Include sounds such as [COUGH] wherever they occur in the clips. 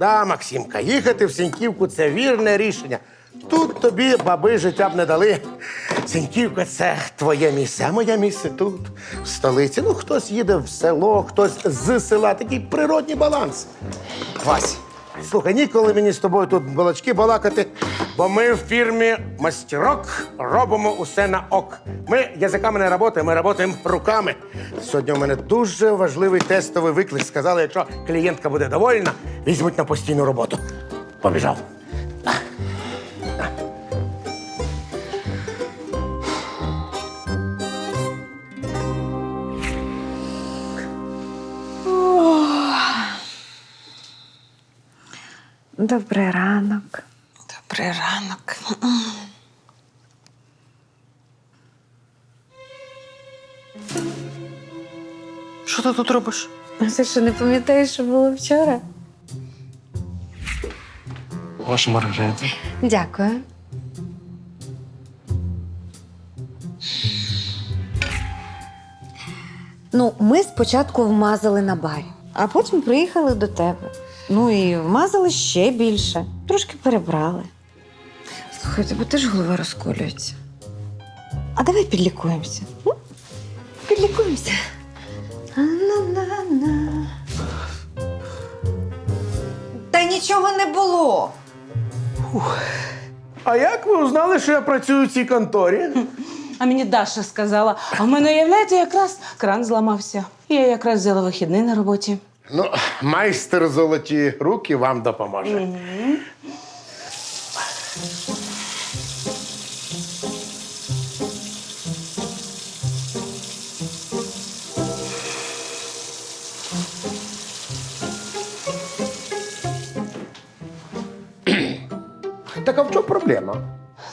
Да, Максимка, їхати в Сіньківку це вірне рішення. Тут тобі баби життя б не дали. Сіньківка це твоє місце, а моє місце тут, в столиці. Ну, хтось їде в село, хтось з села. Такий природний баланс. Вась, Слухай, ніколи мені з тобою тут балачки балакати, бо ми в фірмі Мастерок робимо усе на ок. Ми язиками не працюємо, ми працюємо руками. Сьогодні у мене дуже важливий тестовий виклик. Сказали, якщо клієнтка буде довольна, візьмуть на постійну роботу. Побіжав. Добрий ранок. Добрий ранок. Що ти тут робиш? А ти що не пам'ятаєш, що було вчора? ваша Маргарита. Дякую. Ну, ми спочатку вмазали на барі, а потім приїхали до тебе. Ну і вмазали ще більше. Трошки перебрали. Слухай, тебе теж голова розколюється. А давай підлікуємося. м? Підлікуємося. На-на-на. Та нічого не було. А як ви узнали, що я працюю в цій конторі? А мені Даша сказала, а в мене, уявляєте, якраз кран зламався. Я якраз взяла вихідний на роботі. Ну, майстер золоті руки вам допоможе. А в чому проблема?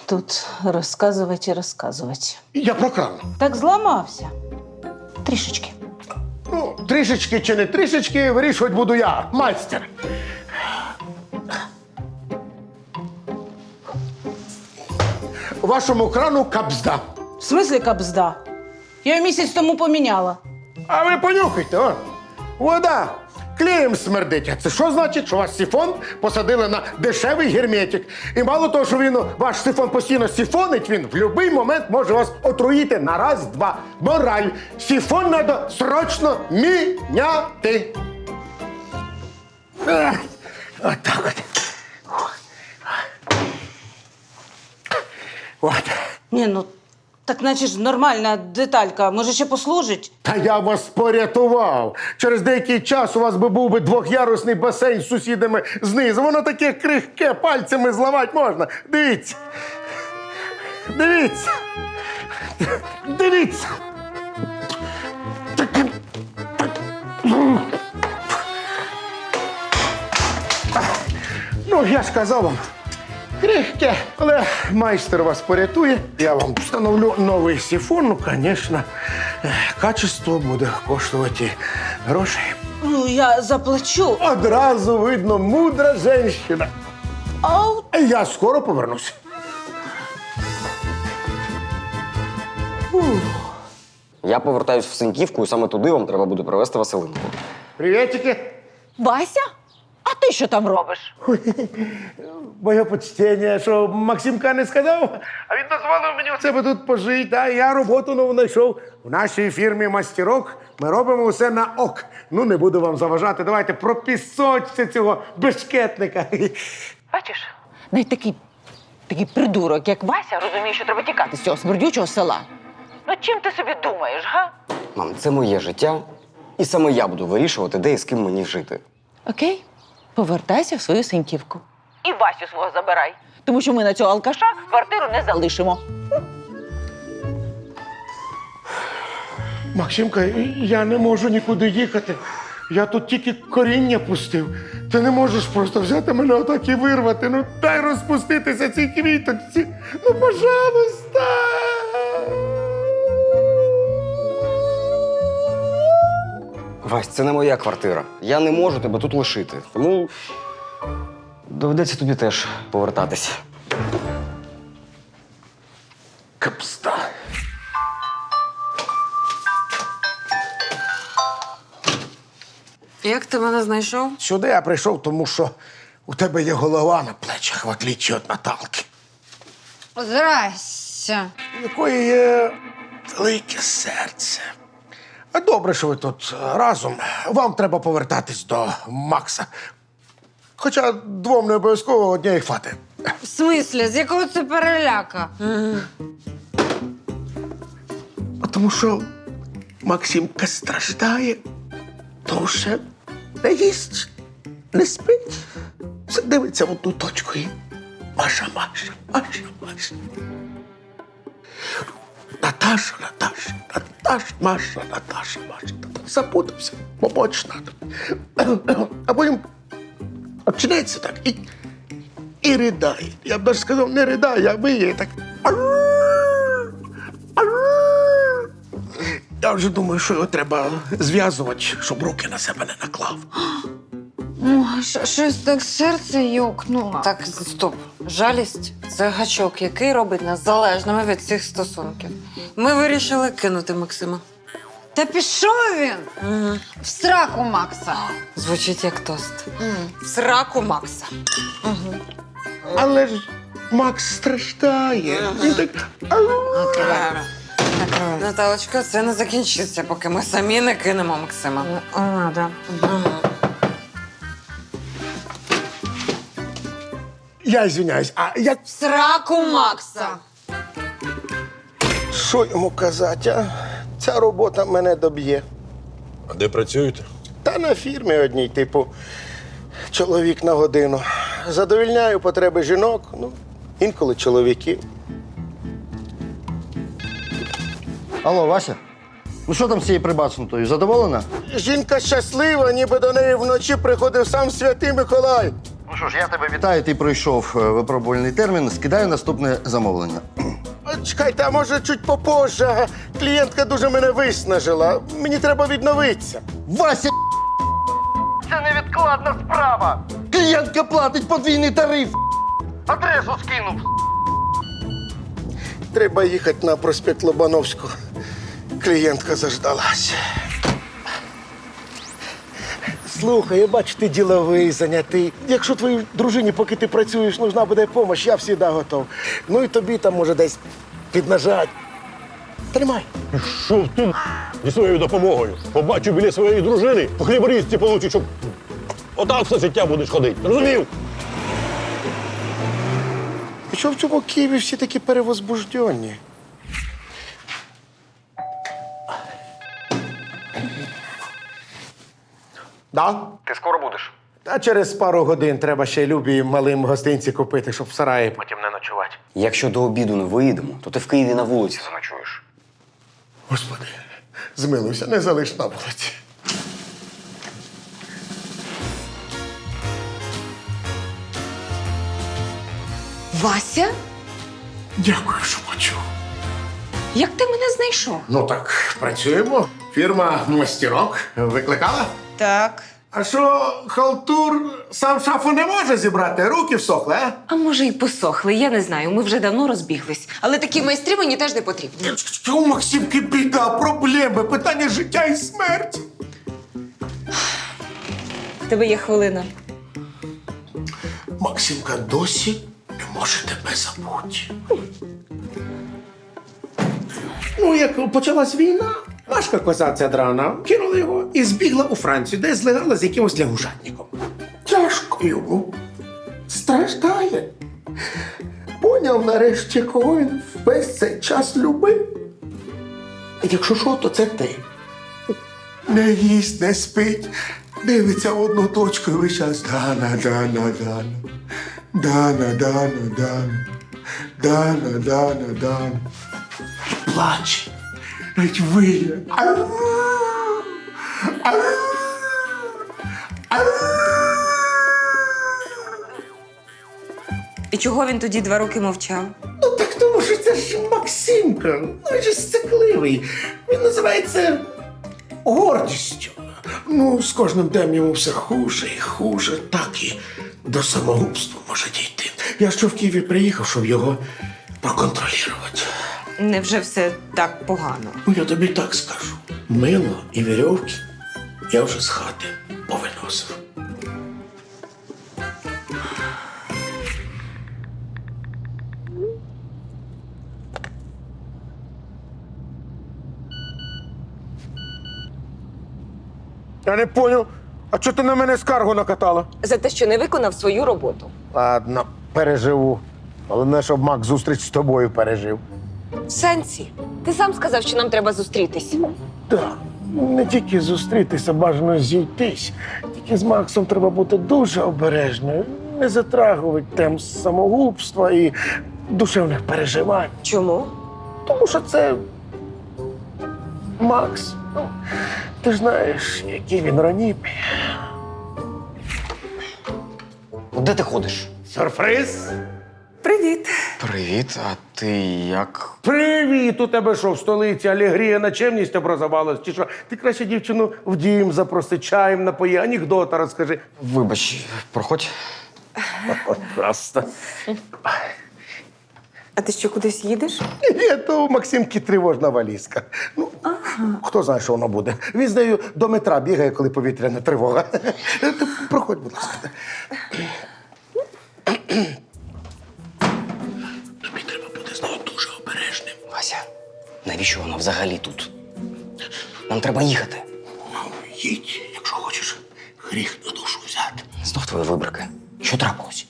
Тут розказувати і розказувати. Я про кран. Так зламався. Трішечки. Ну, трішечки чи не трішечки, вирішувати буду я, майстер. Вашому крану кабзда. В смислі кабзда? Я її місяць тому поміняла. А ви понюхайте, о. Вода. Клеєм смердить. А це що значить, що у вас сифон посадили на дешевий герметик? І мало того, що він ваш сифон постійно сифонить, він в будь-який момент може вас отруїти на раз-два. Мораль. Сифон треба срочно міняти. Ех, Отак от. От. Ні, ну так наче ж нормальна деталька. Може, ще послужить? Та я вас порятував. Через деякий час у вас би був би двох'ярусний басейн з сусідами знизу. Воно таке крихке, пальцями зламати можна. Дивіться. Дивіться. Дивіться. Ну, я ж казав вам. Крихке, але майстер вас порятує. Я вам встановлю новий сифон. Ну, звісно, е, качество буде коштувати грошей. Ну, я заплачу. Одразу видно, мудра жінка. Ау, Я скоро повернусь. Я повертаюсь в Синьківку, і саме туди вам треба буде привезти Василинку. Привітики. Вася? А ти що там робиш? [LAUGHS] Моє почтення, що Максимка не сказав, а він дозволив мені у себе тут пожити. А я роботу нову знайшов. В нашій фірмі Мастерок ми робимо усе на ок. Ну, не буду вам заважати. Давайте пропісочте цього бешкетника. [LAUGHS] Бачиш, навіть такий, такий придурок, як Вася, розуміє, що треба тікати з цього смердючого села. Ну чим ти собі думаєш, га? Мам, це моє життя, і саме я буду вирішувати, де і з ким мені жити. Окей, повертайся в свою синьківку. І Васю свого забирай. Тому що ми на цього алкаша квартиру не залишимо. Максимка, я не можу нікуди їхати. Я тут тільки коріння пустив. Ти не можеш просто взяти мене отак і вирвати. Ну дай розпуститися цій квіточці. Ну, пожалуйста. Вась, це не моя квартира. Я не можу тебе тут лишити. Тому доведеться тобі теж повертатись. Капста. Як ти мене знайшов? Сюди я прийшов, тому що у тебе є голова на плечах, в отличі від Наталки. Здрастя. у якої є велике серце. Добре, що ви тут разом. Вам треба повертатись до Макса. Хоча двом не обов'язково однієї хвати. В смислі, з якого це переляка? А Тому що Максимка страждає, що не їсть, не спить. Все дивиться в одну точку і Маша, Маша, Маша, Маша. Наташа, Наташа, Наташа, Маша, Наташа, Маша. Запутався, помочь треба. А потім починається так і, і ридає. Я б навіть сказав, не ридає, а виє так. Я вже думаю, що його треба зв'язувати, щоб руки на себе не наклав. О, щ- щось так серце йокнуло. Так, стоп. Жалість це гачок, який робить нас залежними від цих стосунків. Ми вирішили кинути Максима. Та пішов він угу. в сраку Макса. Звучить як тост. В сраку Макса. Але ж Макс страждає. Він так. Наталочка, це не закінчиться, поки ми самі не кинемо Максима. А, да. Я звиняюсь, а як В сраку Макса. що йому казати? А? Ця робота мене доб'є. А де працюєте? Та на фірмі одній, типу, чоловік на годину. Задовільняю потреби жінок, ну, інколи чоловіків. Алло, Вася? Ну що там з цією прибацнутою? Задоволена? Жінка щаслива, ніби до неї вночі приходив сам святий Миколай. Що ж, я тебе вітаю, ти пройшов е, випробувальний термін. Скидаю наступне замовлення. Чекайте, а може чуть попозже. Клієнтка дуже мене виснажила. Мені треба відновитися. Вася! Це невідкладна справа! Клієнтка платить подвійний тариф! Адресу скинув! Треба їхати на проспект Лобановського. Клієнтка заждалась. Слухай, я бачу, ти діловий, занятий. Якщо твоїй дружині, поки ти працюєш, нужна буде допомога, я завжди готов. Ну і тобі там може десь піднажать. Тримай. Що ти зі своєю допомогою? Побачив біля своєї дружини, по хліборізці получиш, щоб отак все життя будеш ходити. Розумів? І що в цьому Києві всі такі перевозбуждені? Да? Ти скоро будеш? Та через пару годин треба ще любі малим гостинці купити, щоб в сараї потім не ночувати. Якщо до обіду не виїдемо, то ти в Києві на вулиці заночуєш. Господи, змилуйся, не залиш на вулиці. Вася? Дякую, що почув. Як ти мене знайшов? Ну так, працюємо. Фірма Мастерок викликала. Так. А що, халтур сам шафу не може зібрати? Руки всохли, а? А може, й посохли, я не знаю. Ми вже давно розбіглись. Але такі майстри мені теж не потрібні. Що у Максимки біда, проблеми, питання життя і смерті. В тебе є хвилина. Максимка досі не може тебе забути. Ну, як почалась війна, Машка коза ця драна кинула його і збігла у Францію, де злегала з якимось лягушатником. Тяжко йому. Страждає. Поняв нарешті, кого він весь цей час любив. Якщо що, то це ти. Не їсть, не спить, дивиться одну точку весь час Дана, Дана, Дана. Дана, Дана, Дана. Дана, Дана, Дана. Плаче. Навіть виє. Ау! Ау! Ау! І чого він тоді два роки мовчав? Ну так тому що це ж Максимка. Ну він же сцикливий. Він називається гордістю. Ну, з кожним днем йому все хуже і хуже, так і до самогубства може дійти. Я що в Києві приїхав, щоб його проконтролювати. Невже все так погано? Ну, я тобі так скажу. Мило і вірьовки я вже з хати повиносив. Я не поняв. А чого ти на мене скаргу накатала? За те, що не виконав свою роботу. Ладно, переживу. Головне, щоб Мак зустріч з тобою пережив. В сенсі. Ти сам сказав, що нам треба зустрітись. Так, не тільки зустрітися, бажано зійтись. Тільки з Максом треба бути дуже обережною, не затрагувати тем самогубства і душевних переживань. Чому? Тому що це Макс. Ну, ти ж знаєш, який він ранібий. Де ти ходиш? Сюрприз! Привіт. Привіт, а ти як? Привіт! У тебе що, в столиці Алегрія на чемність образовалась? Чи що? Ти краще дівчину в дім запроси, чаєм напої, анекдота розкажи. Вибач, проходь. Просто. А ти що кудись їдеш? Ні, то у Максимки тривожна валізка. Ну, хто знає, що воно буде. Він з нею до метра бігає, коли повітряна тривога. Ти Проходь, будь ласка. Навіщо вона взагалі тут? Нам треба їхати. Ну, їдь, якщо хочеш гріх на душу взяти. Знов твої вибрики. Що трапилось?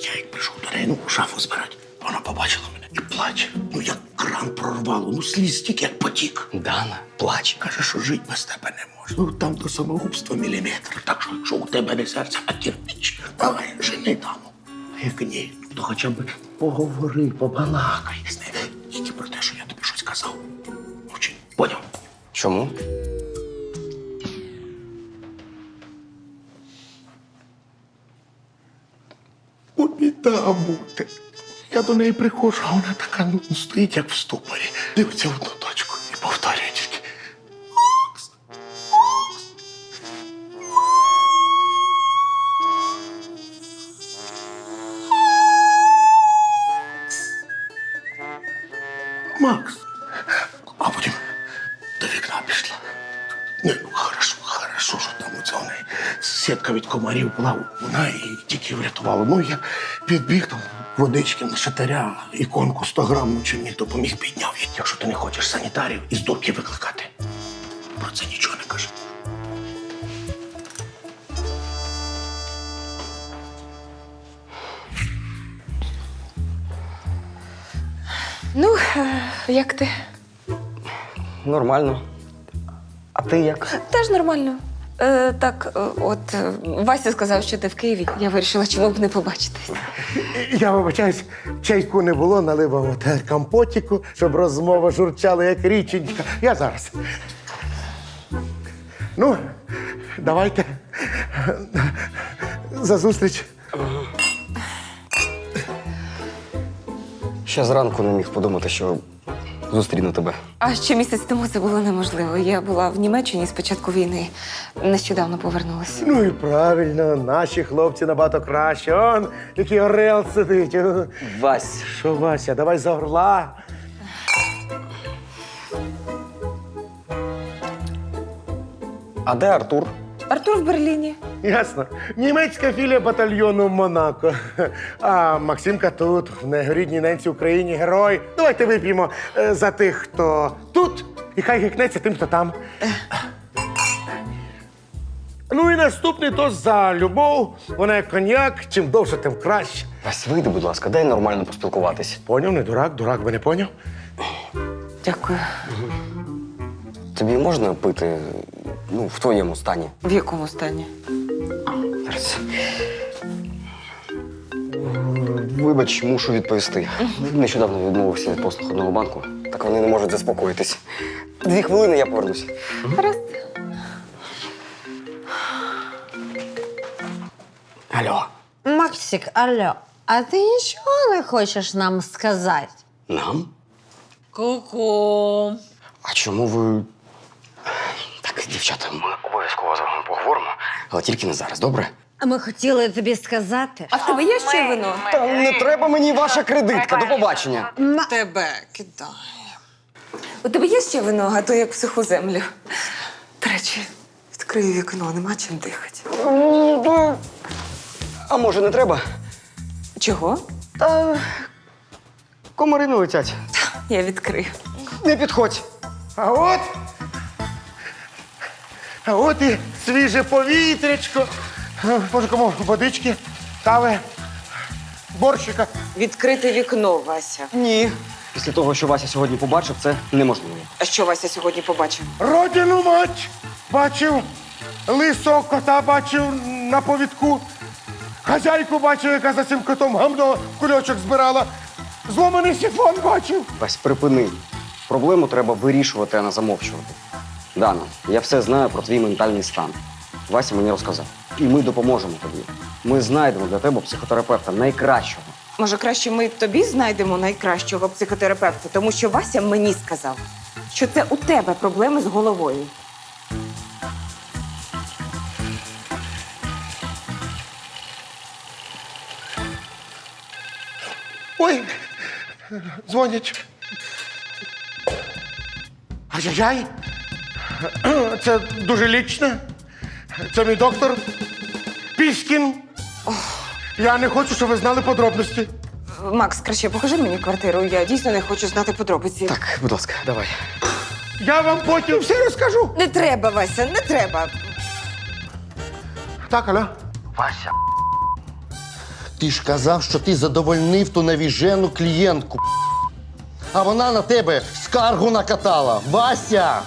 Я як прийшов до неї, ну, шафу збирати. Вона побачила мене і плаче. Ну, як кран прорвало, ну сліз стільки, як потік. Дана, плач. Каже, що жити без тебе не може. Ну там до самогубства міліметр. Так що, якщо у тебе не серце, а кирпич, давай жени. А як ні, то хоча б поговори, побалакай з нею. Тільки про те, що я тобі щось казав. Мовчи, поняв? Чому? О, біда бути. Я до неї приходжу, а вона така ну, стоїть, як в ступорі. Дивиться в одну точку і повторює була. Вона її тільки врятувала. Ну, я підбіг там водички на шатаря, іконку 100 грам, ну, чи мені допоміг підняв. Якщо ти не хочеш санітарів із дурки викликати. Про це нічого не кажи. Ну, е, як ти? Нормально. А ти як? Теж нормально. Е, так, е, от е, Вася сказав, що ти в Києві. Я вирішила, чому б не побачитись. Я вибачаюсь, чайку не було, налив от компотіку, щоб розмова журчала, як річенька. Я зараз. Ну, давайте. За зустріч. Ще зранку не міг подумати, що зустріну тебе. А ще місяць тому це було неможливо. Я була в Німеччині з початку війни. Нещодавно повернулася. Ну і правильно, наші хлопці набагато краще. Он, який орел сидить. Вась. Що, Вася, давай за орла. А де Артур? Артур в Берліні. Ясно. Німецька філія батальйону Монако. А Максимка тут, в негорідній ненці Україні, герой. Давайте вип'ємо е, за тих, хто тут, і хай гикнеться тим, хто там. Ну і наступний тост за любов. Вона як коньяк, чим довше, тим краще. Вась, вийди, будь ласка, дай нормально поспілкуватись. Поняв, не дурак, дурак би не поняв. Дякую. Тобі можна пити ну, в твоєму стані? В якому стані? Зараз. Вибач, мушу відповісти. Нещодавно відмовився від послуг одного банку, так вони не можуть заспокоїтись. Дві хвилини я повернуся. Гаразд. Алло. Максик, алло, а ти нічого не хочеш нам сказати? Нам? Ку-ку. А чому ви. Дівчата, ми обов'язково з вами поговоримо, але тільки не зараз, добре? А ми хотіли тобі сказати. А в тебе є ще вино? Та не треба мені ваша кредитка. До побачення. Тебе кидає. У тебе є ще вино, а то як в суху землю. До речі, відкрию вікно, нема чим дихати. А може не треба? Чого? Та комари не летять. Я відкрию. Не підходь. А от. А от і свіже повітрячко. Е, Може, кому водички, кави, борщика. Відкрити вікно, Вася. Ні. Після того, що Вася сьогодні побачив, це неможливо. А що Вася сьогодні побачив? Родину мать бачив, лисого кота бачив на повідку. Хазяйку бачив, яка за цим котом гамно в кульочок збирала. Зломаний сифон бачив. Вась, припини. Проблему треба вирішувати, а не замовчувати. Дана, я все знаю про твій ментальний стан. Вася мені розказав. І ми допоможемо тобі. Ми знайдемо для тебе психотерапевта найкращого. Може, краще ми тобі знайдемо найкращого психотерапевта, тому що Вася мені сказав, що це у тебе проблеми з головою. Ой, дзвонять. Ай-яй-яй. [CLEARS THROAT] Це дуже лічно. Це мій доктор Піскін. Я не хочу, щоб ви знали подробності. Макс, краще покажи мені квартиру. Я дійсно не хочу знати подробиці. Так, будь ласка, давай. Я вам потім все розкажу. Не треба, Вася, не треба. Так, алло. Вася. Ти ж казав, що ти задовольнив ту навіжену клієнтку. А вона на тебе скаргу накатала. Вася!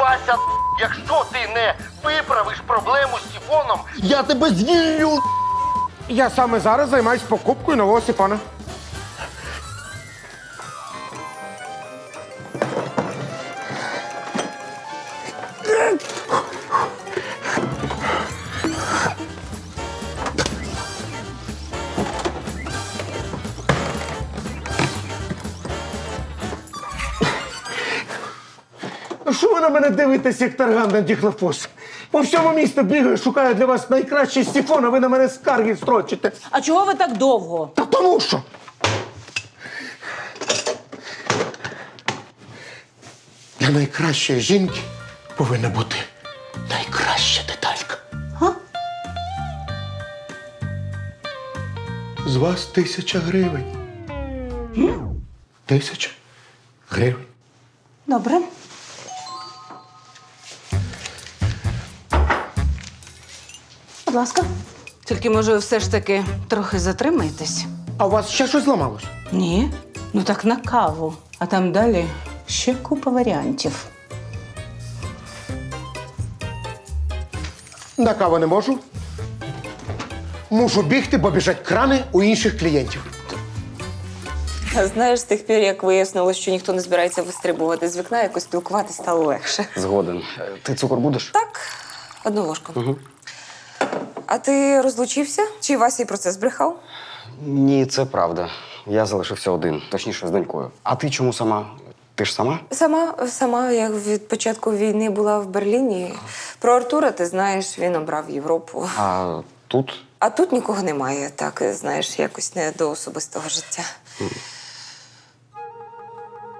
Вася, якщо ти не виправиш проблему з сіфоном, я тебе звільню. Я саме зараз займаюсь покупкою нового сифона. Мене дивитесь, як тарган на діхлофос? По всьому місту бігаю, шукаю для вас найкращий сифон, а ви на мене скарги строчите. А чого ви так довго? Та тому що. Для найкращої жінки повинна бути найкраща деталька. Га? З вас тисяча гривень. Тисяча гривень. Добре. Ласка. Тільки, може, все ж таки трохи затримайтесь. А у вас ще щось зламалось? Ні. Ну так на каву. А там далі ще купа варіантів. На каву не можу. Мушу бігти, бо біжать крани у інших клієнтів. Знаєш, з тих пір, як вияснилось, що ніхто не збирається вистрибувати з вікна, якось спілкуватись стало легше. Згоден. Ти цукор будеш? Так, одну ложку. А ти розлучився? Чи Вася й про це збрехав? Ні, це правда. Я залишився один, точніше, з донькою. А ти чому сама? Ти ж сама? Сама, сама, як від початку війни була в Берліні. Про Артура ти знаєш, він обрав Європу. А тут? А тут нікого немає, так знаєш, якось не до особистого життя.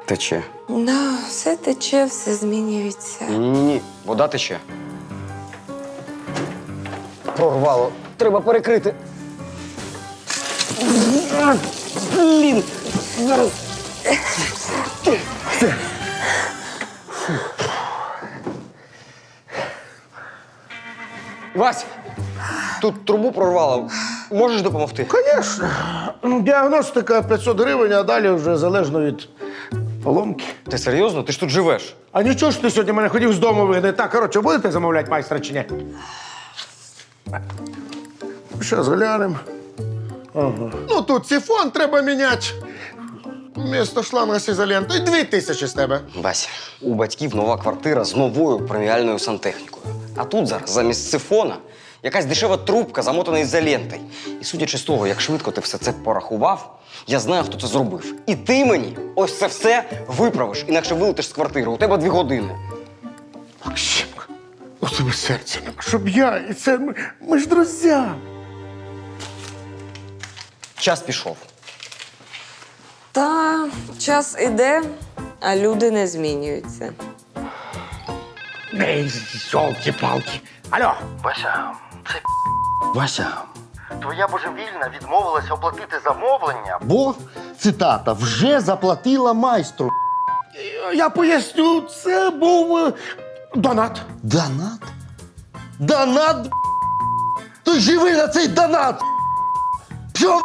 Тече. Да, все тече, все змінюється. Ні-ні-ні, вода тече. Прорвало. Треба перекрити. Блін! Зараз. Вась! Тут трубу прорвало. Можеш допомогти? Звісно. Діагностика 500 гривень, а далі вже залежно від поломки. Ти серйозно? Ти ж тут живеш. А нічого ж ти сьогодні мене хотів з дому вигнати. Так, коротше, будете замовляти майстра чи ні? Зараз глянемо. Ага. Ну тут сифон треба міняти. Вмісто шланга з ізолентою. Дві тисячі з тебе. Вася, у батьків нова квартира з новою преміальною сантехнікою. А тут зараз замість сифона якась дешева трубка, замотана ізолентою. І судячи з того, як швидко ти все це порахував, я знаю, хто це зробив. І ти мені ось це все виправиш, інакше вилетиш з квартири. У тебе дві години. Максимка, у тебе серця нема. Щоб я і це. Ми, ми ж друзі. Час пішов. Та час іде, а люди не змінюються. Ей, йолки-палки. Алло, Вася, це Вася. Твоя божевільна відмовилася оплатити замовлення, бо, цитата, вже заплатила майстру. я поясню, це був е, донат. Донат? Донат? б***ь? То живи на цей донат! Що?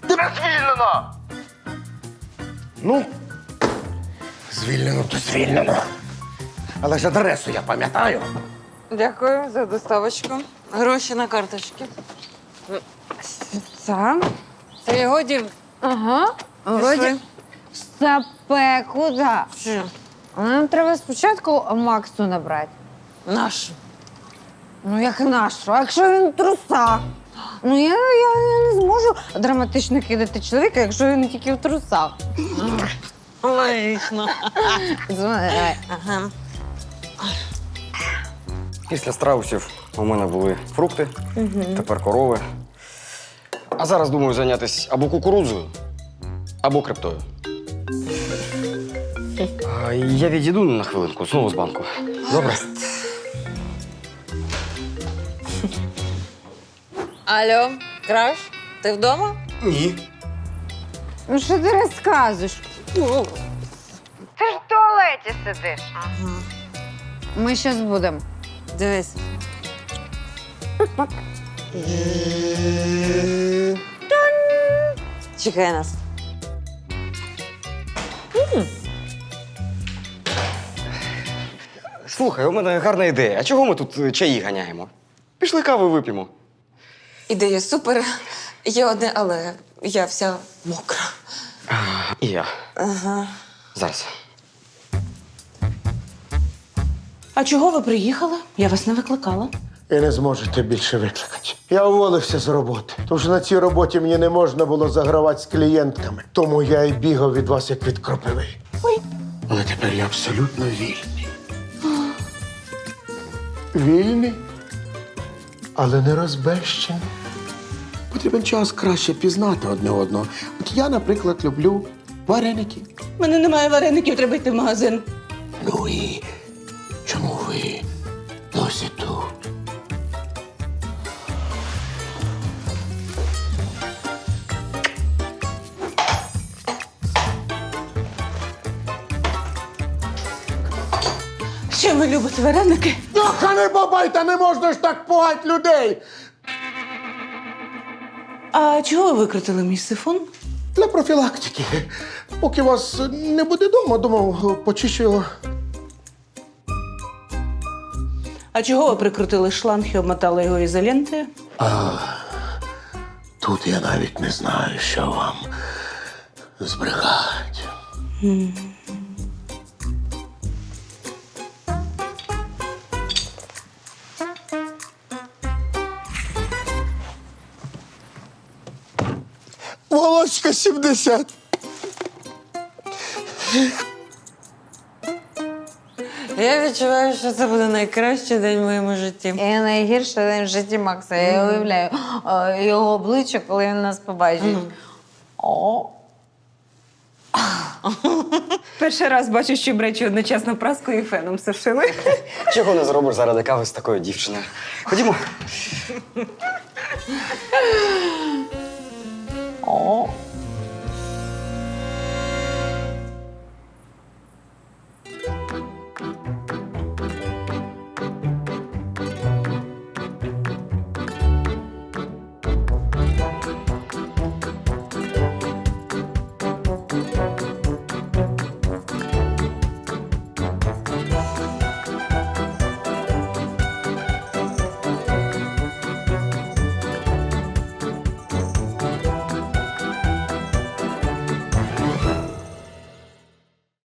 Тебе звільнено! Ну, звільнено, то звільнено. Але ж адресу я пам'ятаю. Дякую за доставочку. Гроші на карточки. Сам? Це годі. Ага. Вроді. Сапе, куди? Що? Нам треба спочатку Максу набрати. Наш. Ну, як нашу? А якщо він трусах? Ну, я, я не зможу драматично кидати чоловіка, якщо він тільки в трусах. Логічно. Дзвони. Ага. Після страусів у мене були фрукти, тепер корови. А зараз думаю зайнятися або кукурудзою, або криптою. А, Я відійду на хвилинку, знову з банку. Добре? Алло, краш, ти вдома? Ні. Ну, що ти розказуєш? Ти ж в туалеті сидиш. Ми зараз будемо. Дивись. Чекай нас. Слухай, у мене гарна ідея. А чого ми тут е, чаї ганяємо? Пішли кави вип'ємо. Ідея супер. Є одне, але я вся мокра. І я. Ага. Зараз. А чого ви приїхали? Я вас не викликала. І не зможете більше викликати. Я уволився з роботи, тому що на цій роботі мені не можна було загравати з клієнтками. Тому я і бігав від вас як від кропиви. Ой. Але тепер я абсолютно вільний. Вільний, але не розбещений. Потрібен час краще пізнати одне одного. От я, наприклад, люблю вареники. У мене немає вареників, треба йти в магазин. Любите вареники? Ах, не бабайте, не можна ж так пугати людей! А чого ви викрутили мій сифон? Для профілактики. Поки вас не буде вдома, думав, почищу його. А чого ви прикрутили шланг і обмотали його ізолентою? Тут я навіть не знаю, що вам збрехати. Володька 70. Я відчуваю, що це буде найкращий день в моєму житті. І найгірше день в житті Макса. Я уявляю е, його обличчя, коли він нас побачить. О. Перший раз бачу, що бречі одночасно праскою і феном сушили. Чого не зробиш заради кави з такою дівчиною? Ходімо. О.